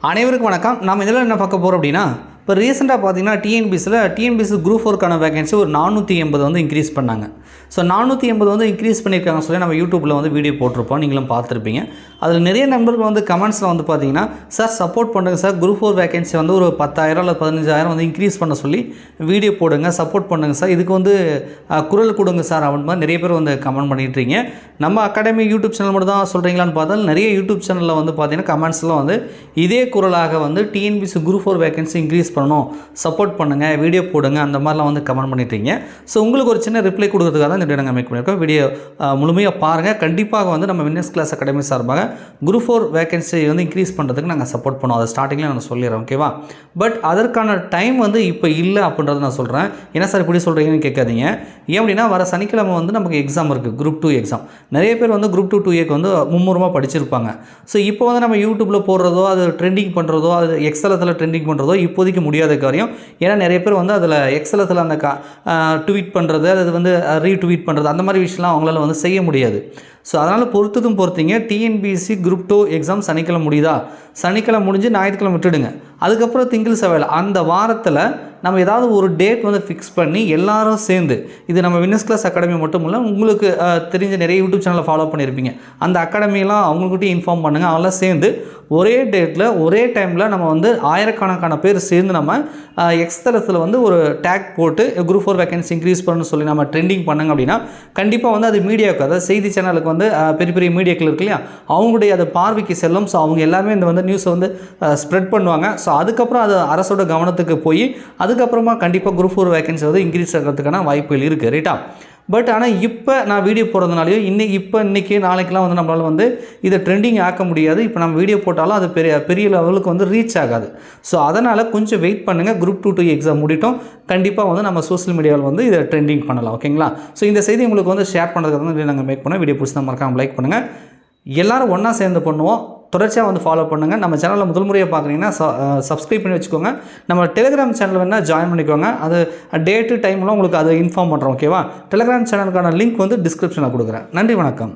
அனைவருக்கும் வணக்கம். நம்ம இதில் என்ன பார்க்க போகிறோம் அப்படின்னா இப்போ ரீசெண்டாக பார்த்தீங்கன்னா டிஎன்பிசியில் டிஎன்பிசி குரூப் ஃபோருக்கான வேகன்சி ஒரு நானூற்றி எண்பது வந்து இன்க்ரீஸ் பண்ணாங்க. ஸோ நானூற்றி எண்பது வந்து இன்க்ரீஸ் பண்ணியிருக்காங்க சொல்லி நம்ம யூடியூப்பில் வந்து வீடியோ போட்டிருப்போம். நீங்களும் பார்த்துருப்பீங்க. அதில் நிறைய நண்பர்கள் வந்து கமெண்ட்ஸில் வந்து பார்த்தீங்கன்னா சார் சப்போர்ட் பண்ணுங்க சார் குரூப் ஃபோர் வேகன்சி வந்து ஒரு பத்தாயிரம் இல்லை பதினஞ்சாயிரம் வந்து இன்க்ரீஸ் பண்ண சொல்லி வீடியோ போடுங்க சப்போர்ட் பண்ணுங்க சார் இதுக்கு வந்து குரல் கொடுங்க சார் அப்படின்னு மாதிரி நிறைய பேர் வந்து கமெண்ட் பண்ணிட்டு இருக்கீங்க. நம்ம அகாடமி யூடியூப் சேனல் மட்டும் தான் சொல்கிறீங்களான்னு பார்த்தாலும் நிறைய யூடியூப் சேனலில் வந்து பார்த்தீங்கன்னா கமெண்ட்ஸில் வந்து இதே குரலாக வந்து TNPC group four vacancy increase பண்ணணும். சப்போர்ட் பண்ணுங்கள் வீடியோ போடுங்க அந்த மாதிரிலாம் வந்து கமெண்ட் பண்ணிட்டீங்க. ஸோ உங்களுக்கு ஒரு சின்ன ரிப்ளை கொடுக்குறதுக்காக தான் இந்த வீடியோ நாங்கள் மேக் பண்ணியிருக்கோம். வீடியோ முழுமையாக பாருங்கள் கண்டிப்பாக வந்து நம்ம வின்னர்ஸ் கிளாஸ் அகாடமி சார்பாக குரூப் ஃபோர் வேகன்சி வந்து இன்க்ரீஸ் பண்ணுறதுக்கு நாங்கள் சப்போர்ட் பண்ணுவோம். அதை ஸ்டார்டிங்கில் நான் சொல்லிடுறேன் ஓகேவா பட் அதற்கான டைம் வந்து இப்போ இல்லை அப்படின்றத நான் சொல்கிறேன் என்ன சார் இப்படி சொல்கிறீங்கன்னு கேட்காதீங்க. ஏன் அப்படின்னா வர சனிக்கிழமை வந்து நமக்கு எக்ஸாம் இருக்குது குரூப் டூ எக்ஸாம் நிறைய பேர் வந்து குரூப் டூ டூ ஏக்கு வந்து மும்முரமாக படிச்சிருப்பாங்க. ஸோ இப்போ வந்து நம்ம யூடியூப்பில் போடுறதோ அது ட்ரெண்டிங் பண்ணுறதோ அது எக்ஸலத்தில் ட்ரெண்டிங் பண்ணுறதோ இப்போதைக்கு முடியாத காரியம். ஏன்னா நிறைய பேர் வந்து அதில் எக்ஸலத்தில் அந்த கா ட்வீட் பண்ணுறது அது வந்து ரீட்வீட் பண்ணுறது அந்த மாதிரி விஷயம்லாம் அவங்களால வந்து செய்ய முடியாது. ஸோ அதனால் பொறுத்ததும் பொறுத்தீங்க டிஎன்பிஎஸ்சி குரூப் டூ எக்ஸாம் சனிக்கிழமை முடியுதா? சனிக்கிழமை முடிஞ்சு ஞாயிற்றுக்கிழமை விட்டுடுங்க. அதுக்கப்புறம் திங்கள் செவ்வாயில் அந்த வாரத்தில் நம்ம ஏதாவது ஒரு டேட் வந்து ஃபிக்ஸ் பண்ணி எல்லாரும் சேர்ந்து இது நம்ம வின்னஸ் கிளாஸ் அகாடமி மட்டும் இல்லை உங்களுக்கு தெரிஞ்ச நிறைய யூடியூப் சேனலை ஃபாலோ பண்ணியிருப்பீங்க அந்த அகாடமியெல்லாம் அவங்கக்கிட்டையும் இன்ஃபார்ம் பண்ணுங்கள் அவங்களாம் சேர்ந்து ஒரே டேட்டில் ஒரே டைமில் நம்ம வந்து ஆயிரக்கணக்கான பேர் சேர்ந்து நம்ம எக்ஸ்தலத்தில் வந்து ஒரு டேக் போட்டு குரூப் ஃபோர் வேகன்சி இன்க்ரீஸ் பண்ணணும்னு சொல்லி நம்ம ட்ரெண்டிங் பண்ணுங்க அப்படின்னா கண்டிப்பாக வந்து அது மீடியாவுக்கு அதாவது செய்தி சேனலுக்கு வந்து பெரிய பெரிய மீடியாக்கள் இருக்கு இல்லையா? அவங்களுடைய அது பார்வைக்கு செல்லும். ஸோ அவங்க எல்லாமே இந்த வந்து நியூஸை வந்து ஸ்ப்ரெட் பண்ணுவாங்க. ஸோ அதுக்கப்புறம் அது அரசோட கவனத்துக்கு போய் அதுக்கப்புறமா கண்டிப்பாக குரூப் ஃபோர் வேகன்சி வந்து இன்க்ரீஸ் ஆகிறதுக்கான வாய்ப்புகள் இருக்குது ரைட்டா பட் ஆனால் இப்போ நான் வீடியோ போடுறதுனாலையோ இன்னைக்கு இப்போ இன்றைக்கி நாளைக்கெலாம் வந்து நம்மளால் வந்து இதை ட்ரெண்டிங் ஆக்க முடியாது. இப்போ நம்ம வீடியோ போட்டாலும் அது பெரிய பெரிய லெவலுக்கு வந்து ரீச் ஆகாது. ஸோ அதனால் கொஞ்சம் வெயிட் பண்ணுங்கள் குரூப் டூ டூ எக்ஸாம் முடிட்டோம் கண்டிப்பாக வந்து நம்ம சோஷியல் மீடியாவில் வந்து இதை ட்ரெண்டிங் பண்ணலாம் ஓகேங்களா? ஸோ இந்த செய்தி உங்களுக்கு வந்து ஷேர் பண்ணுறதுக்கு வந்து நாங்கள் மேக் பண்ணோம் வீடியோ பிடிச்சி தான் மறக்காமல் லைக் பண்ணுங்கள் எல்லாரும் ஒன்றா சேர்ந்து பண்ணுவோம். தொடர்ச்சியாக வந்து ஃபாலோ பண்ணுங்கள் நம்ம சேனலில் முதல் முறையாக பார்க்குறீங்கன்னா சப்ஸ்கிரைப் பண்ணி வச்சுக்கோங்க. நம்ம டெலிகிராம் சேனல் வேணால் ஜாயின் பண்ணிக்கோங்க. அது டேட்டு டைம்லாம் உங்களுக்கு அதை இன்ஃபார்ம் பண்ணுறோம் ஓகேவா டெலிகிராம் சேனலுக்கான லிங்க் வந்து டிஸ்கிரிப்ஷனில் கொடுக்குறேன். நன்றி வணக்கம்.